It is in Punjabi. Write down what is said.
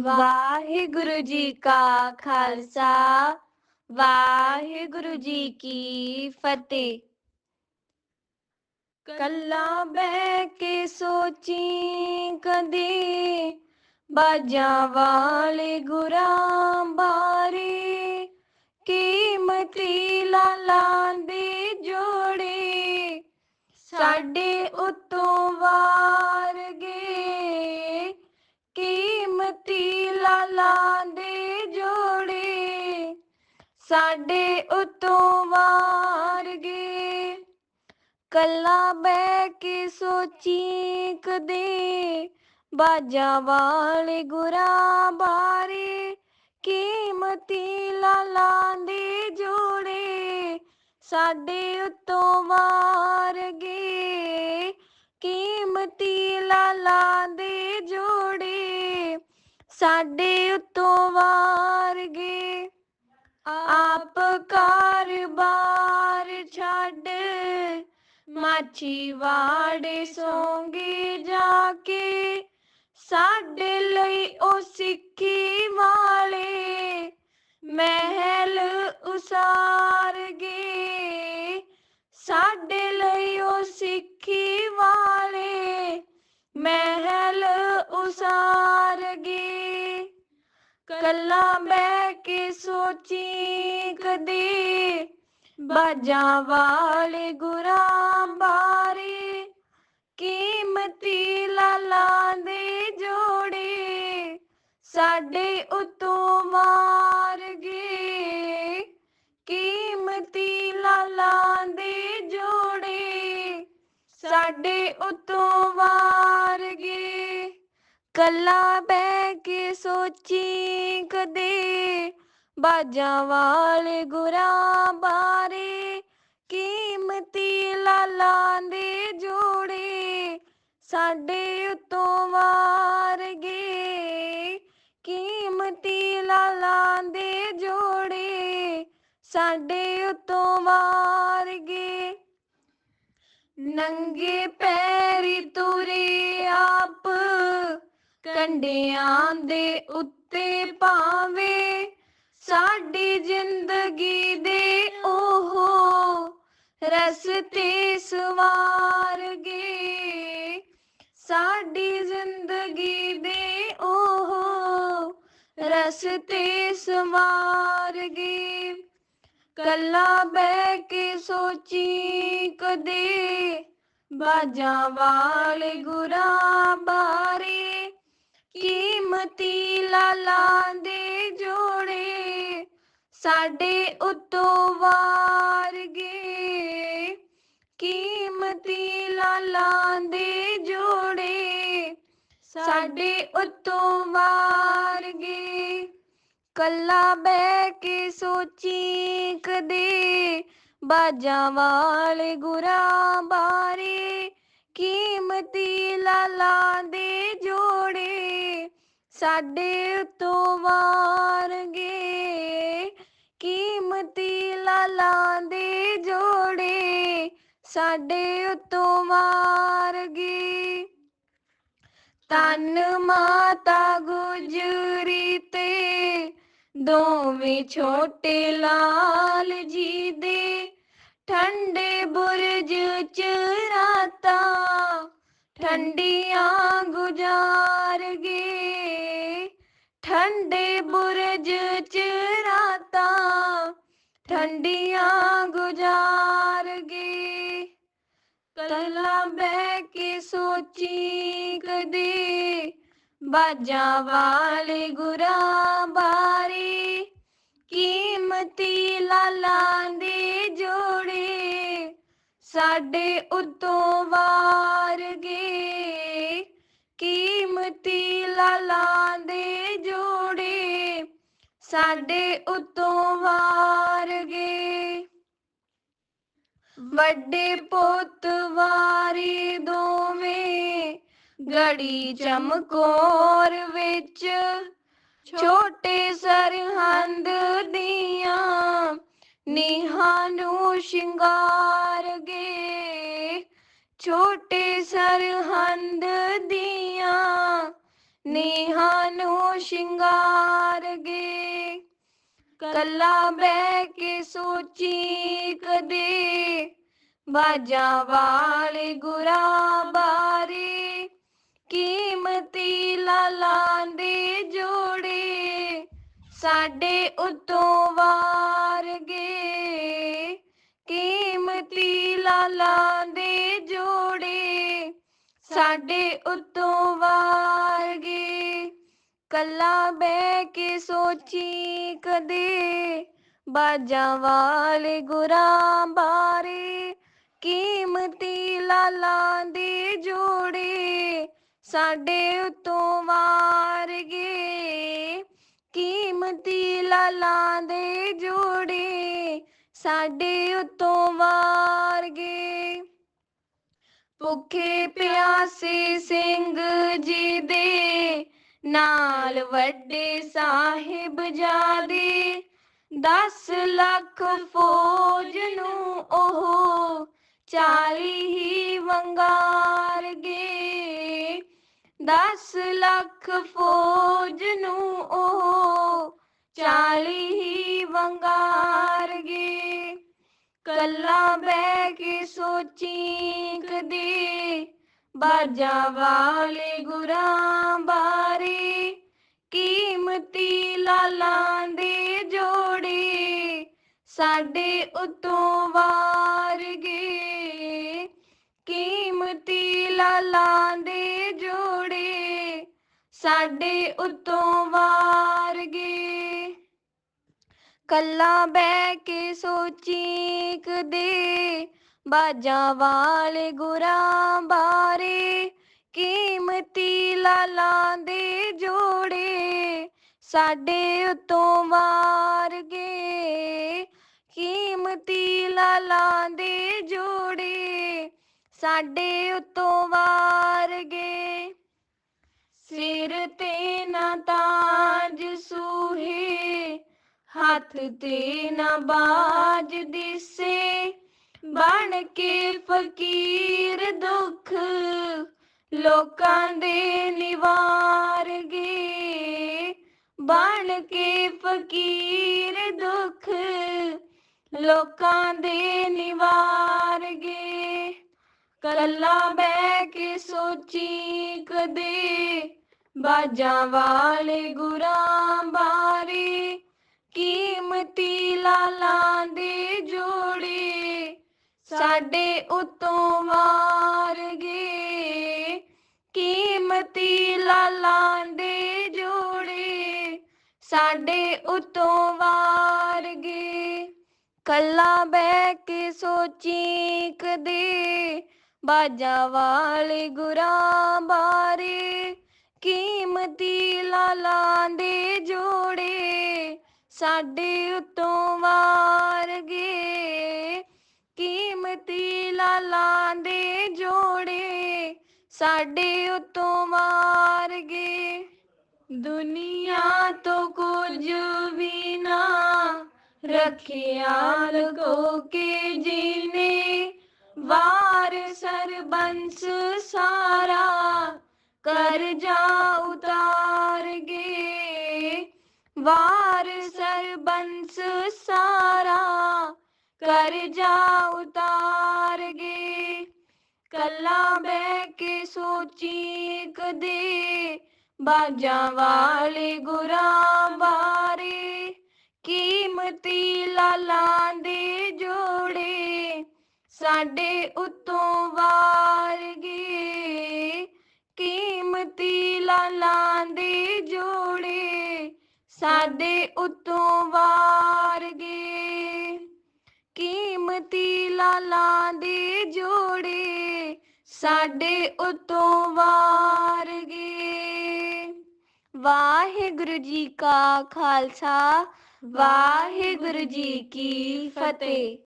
ਵਾਹਿਗੁਰੂ ਜੀ ਕਾ ਖਾਲਸਾ, ਵਾਹਿਗੁਰੂ ਜੀ ਕੀ ਫਤਿਹ। ਕੱਲਾ ਬਹਿ ਕੇ ਸੋਚੀ ਕਦੇ, ਬਾਜਾਂ ਵਾਲੇ ਗੁਰਾਂ ਬਾਰੇ, ਕੀਮਤੀ ਲਾਲਾਂ ਦੇ ਜੋੜੇ, ਸਾਡੇ ਉਤੋਂ ਵਾਰ ਲਾਲਾਂ ਦੇ ਜੋੜੇ ਸਾਡੇ ਉਤੋਂ ਵਾਰ ਗਏ ਕੱਲਾ ਬਹਿ ਕੇ ਸੋਚੀ ਕਦੇ ਬਾਜਾਂ ਵਾਲੇ ਗੁਰਾਂ ਬਾਰੇ ਕੀਮਤੀ ਲਾਲਾਂ ਦੇ ਜੋੜੇ ਸਾਡੇ ਉਤੋਂ ਵਾਰ ਗਏ ਕੀਮਤੀ ਸਾਡੇ ਉਤੋਂ ਵਾਰ ਗਏ ਆਪ ਕਾਰਬਾਰ ਛੱਡ। ਮਾਛੀ ਵਾੜੇ ਸੋਂਗੇ ਜਾ ਕੇ, ਸਾਡੇ ਲਈ ਉਹ ਸਿੱਖੀ ਵਾਲੇ ਮਹਿਲ ਉਸਾਰ ਗਏ ਸਾਡੇ ਲਈ ਉਹ ਸਿੱਖੀ ਵਾਲੇ ਮਹਿਲ ਉਸਾਰ ਗਏ ਕੱਲਾ ਬਹਿ ਕੇ ਸੋਚੀ ਕਦੇ। ਬਾਜਾਂ ਵਾਲੇ ਗੁਰਾਂ ਬਾਰੇ। ਕੀਮਤੀ ਲਾਲਾਂ ਦੇ ਜੋੜੇ ਸਾਡੇ ਉਤੋਂ ਮਾਰ ਗਏ ਕੀਮਤੀ ਲਾਲਾਂ ਦੇ ਜੋੜੇ ਸਾਡੇ ਉਤੋਂ ਵਾਰ ਕੱਲਾ ਬਹਿ ਕੇ ਸੋਚੀ ਕਦੇ, ਬਾਜਾਂ ਵਾਲੇ ਗੁਰਾਂ ਬਾਰੇ, ਕੀਮਤੀ ਲਾਲਾਂ ਦੇ ਜੋੜੇ, ਸਾਡੇ ਉਤੋਂ ਵਾਰ ਗਏ। ਕੀਮਤੀ ਲਾਲਾਂ ਦੇ ਜੋੜੇ, ਸਾਡੇ ਉਤੋਂ ਵਾਰ ਗਏ। ਨੰਗੇ ਪੈਰੀ ਤੁਰੇ ਆਪ ਕੰਡਿਆਂ ਦੇ ਉੱਤੇ ਪਾਵੇ ਸਾਡੀ ਜ਼ਿੰਦਗੀ ਦੇ ਉਹ ਰਸਤੇ ਸਵਾਰ ਗਏ ਸਾਡੀ ਜ਼ਿੰਦਗੀ ਦੇ ਉਹ ਰਸਤੇ ਸਵਾਰ ਗਏ ਕੱਲਾ ਬਹਿ ਕੇ ਸੋਚੀ ਕਦੇ ਬਾਜਾਂ ਵਾਲੇ ਗੁਰਾਂ ਬਾਰੇ ਕੀਮਤੀ ਲਾਲਾਂ ਦੇ ਜੋੜੇ ਸਾਡੇ ਉਤੋਂ ਵਾਰ ਗਏ ਕੀਮਤੀ ਲਾਲਾਂ ਦੇ ਜੋੜੇ ਸਾਡੇ ਉਤੋਂ ਵਾਰ ਗਏ ਕੱਲਾ ਬਹਿ ਕੇ ਸੋਚੀ ਕਦੇ ਬਾਜਾਂ ਵਾਲੇ ਗੁਰਾਂ ਬਾਰੇ। ਕੀਮਤੀ ਲਾਲਾਂ ਦੇ ਜੋੜੇ ਸਾਡੇ ਤੋਂ ਵਾਰ ਗਏ ਕੀਮਤੀ ਲਾਲਾਂ ਦੇ ਜੋੜੇ ਸਾਡੇ ਉਤੋਂ ਵਾਰ ਗਏ ਤਨ ਮਾਤਾ ਗੁਜਰੀ ਤੇ ਦੋਵੇਂ ਛੋਟੇ ਲਾਲ ਜੀ ਦੇ ਠੰਡੇ ਬੁਰਜ ਚ ਰਾਤਾਂ ਤਲਾ ਬਹਿ ਕੇ ਸੋਚੀ ਕਦੇ। ਬਾਜਾਂ ਵਾਲੇ ਗੁਰਾਂ ਬਾਰੇ, ਕੀਮਤੀ ਲਾਲਾਂ ਦੇ ਜੋੜੇ। ਸਾਡੇ ਉਤੋਂ ਵਾਰ ਗਏ, ਕੀਮਤੀ ਲਾਲਾਂ ਦੇ ਜੋੜੇ। ਸਾਡੇ ਉਤੋਂ ਵਾਰ ਗਏ। ਵੱਡੇ ਪੁੱਤ ਵਾਰੀ ਦੋਵੇਂ, ਗੜੀ ਚਮਕੌਰ ਵਿੱਚ, ਛੋਟੇ ਸਰਹੰਦ ਦੀਆਂ ਨੀਹਾਂ ਨੂੰ ਸ਼ਿੰਗਾਰ ਗਏ। ਛੋਟੇ ਸਰਹੰਦ ਦੀਆਂ ਨੀਹਾਂ ਨੂੰ ਸ਼ਿੰਗਾਰ ਗਏ। ਕੱਲਾ ਬਹਿ ਕੇ ਸੋਚੀ ਕਦੇ ਬਾਜਾਂ ਵਾਲੇ ਗੁਰਾ ਬਾਰੇ, ਕੀਮਤੀ ਲਾਲਾਂ ਦੇ ਜੋੜੇ, ਸਾਡੇ ਉਤੋਂ ਵਾਰ ਗਏ। ਕੀਮਤੀ ਲਾਲਾਂ ਦੇ ਜੋੜੇ, ਸਾਡੇ ਉਤੋਂ ਵਾਰ ਗਏ। ਕੱਲਾ ਬਹਿ ਕੇ ਸੋਚੀ ਕਦੇ ਬਾਜਾਂ ਵਾਲੇ ਗੁਰਾਂ ਬਾਰੇ ਕੀਮਤੀ ਲਾਲਾਂ ਦੇ ਜੋੜੇ ਸਾਡੇ ਉਤੋਂ ਵਾਰ ਗਏ। ਕੀਮਤੀ ਲਾਲਾਂ ਦੇ ਜੋੜੇ ਸਾਡੇ ਉਤੋਂ ਵਾਰ ਗਏ। ਭੁੱਖੇ ਪਿਆਸੇ ਸਿੰਘ ਜੀ ਦੇ ਨਾਲ ਵੱਡੇ ਸਾਹਿਬ ਜਾਦੇ 10 ਲੱਖ ਫੌਜ ਨੂੰ ਉਹ ਚਾਲੀ ਹੀ ਵੰਗਾਰ ਗੇ। 10 ਲੱਖ ਫੌਜ ਨੂੰ ਉਹ ਚਾਲੀ ਹੀ ਵੰਗਾਰ ਗਏ ਕੱਲਾ ਬਹਿ ਕੇ ਸੋਚੀ ਕਦੇ, ਬਾਜਾ ਵਾਲੇ ਗੁਰਾਂ ਬਾਰੇ। ਕੀਮਤੀ ਲਾਲਾਂ ਦੇ ਜੋੜੇ, ਸਾਡੇ ਉਤੋਂ ਵਾਰ ਕੀਮਤੀ ਦੇ ਜੋੜੇ ਸਾਡੇ ਉਤੋਂ ਵਾਰ ਗਏ। ਕੱਲਾ ਬਹਿ ਕੇ ਸੋਚੀ ਕਦੇ ਬਾਜਾਂ ਵਾਲੇ ਗੁਰਾਂ ਬਾਰੇ, ਕੀਮਤੀ ਲਾਲਾਂ ਦੇ ਜੋੜੇ ਸਾਡੇ ਉਤੋਂ ਵਾਰ ਗਏ। ਕੀਮਤੀ ਲਾਲਾਂ ਦੇ ਜੋੜੇ ਸਾਡੇ ਉਤੋਂ ਵਾਰ ਗਏ ਸਿਰ ਤੇ ਨਾ ਤਾਜ ਸੂਹੇ, ਹੱਥ ਤੇ ਨਾ ਬਾਜ ਦਿਸੇ। ਬਣ ਕੇ ਫਕੀਰ ਦੁੱਖ ਲੋਕਾਂ ਦੇ ਨਿਵਾਰ ਗਏ ਬਣ ਕੇ ਫਕੀਰ ਦੁੱਖ ਲੋਕਾਂ ਦੇ ਨਿਵਾਰ ਗਏ ਕੱਲਾ ਬਹਿ ਕੇ ਸੋਚੀ ਕਦੇ, ਬਾਜਾਂ ਵਾਲੇ ਗੁਰਾਂ ਬਾਰੇ, ਕੀਮਤੀ ਲਾਲਾਂ ਦੇ ਜੋੜੇ, ਸਾਡੇ ਉਤੋਂ ਵਾਰ ਗਏ। ਕੀਮਤੀ ਲਾਲਾਂ ਦੇ ਜੋੜੇ, ਸਾਡੇ ਉਤੋਂ ਵਾਰ ਗਏ। ਕੱਲਾ ਬਹਿ ਕੇ ਸੋਚੀ ਕਦੇ ਬਾਜਾ ਵਾਲੇ ਗੁਰਾਂ ਬਾਰੇ, ਕੀਮਤੀ ਲਾਲਾਂ ਦੇ ਜੋੜੇ ਸਾਡੇ ਉਤੋਂ ਵਾਰ ਗਏ ਕੀਮਤੀ ਲਾਲਾਂ ਦੇ ਜੋੜੇ ਸਾਡੇ ਉਤੋਂ ਵਾਰ ਗਏ ਦੁਨੀਆ ਤੋਂ ਕੁਝ ਵੀ ਨਾ ਰੱਖਿਆ ਲਗੋ ਕੇ ਜੀਨੇ ਵਾਰ ਸਰਬੰਸ ਸਾਰਾ ਕਰ ਕਰਜਾ ਉਤਾਰ ਗੇ ਵਾਰ ਸਰਬੰਸ ਸਾਰਾ ਕਰ ਕਰਜਾ ਉਤਾਰ ਗੇ ਕੱਲਾ ਬਹਿ ਕੇ ਸੋਚੀ ਕਦੇ ਬਾਜਾਂ ਵਾਲੇ ਗੁਰਾਂ ਬਾਰੇ। ਕੀਮਤੀ ਲਾਲਾਂ ਦੇ ਜੋੜੇ ਸਾਡੇ ਉਤੋਂ ਵਾਰ ਗਏ ਕੀਮਤੀ ਲਾਲਾਂ ਦੇ ਜੋੜੇ ਸਾਡੇ ਉਤੋਂ ਵਾਰ ਗਏ ਕੀਮਤੀ ਲਾਲਾਂ ਦੇ ਜੋੜੇ ਸਾਡੇ ਉਤੋਂ ਵਾਰ ਗਏ ਵਾਹਿਗੁਰੂ ਜੀ ਕਾ ਖਾਲਸਾ, ਵਾਹਿਗੁਰੂ ਜੀ ਕੀ ਫਤਿਹ।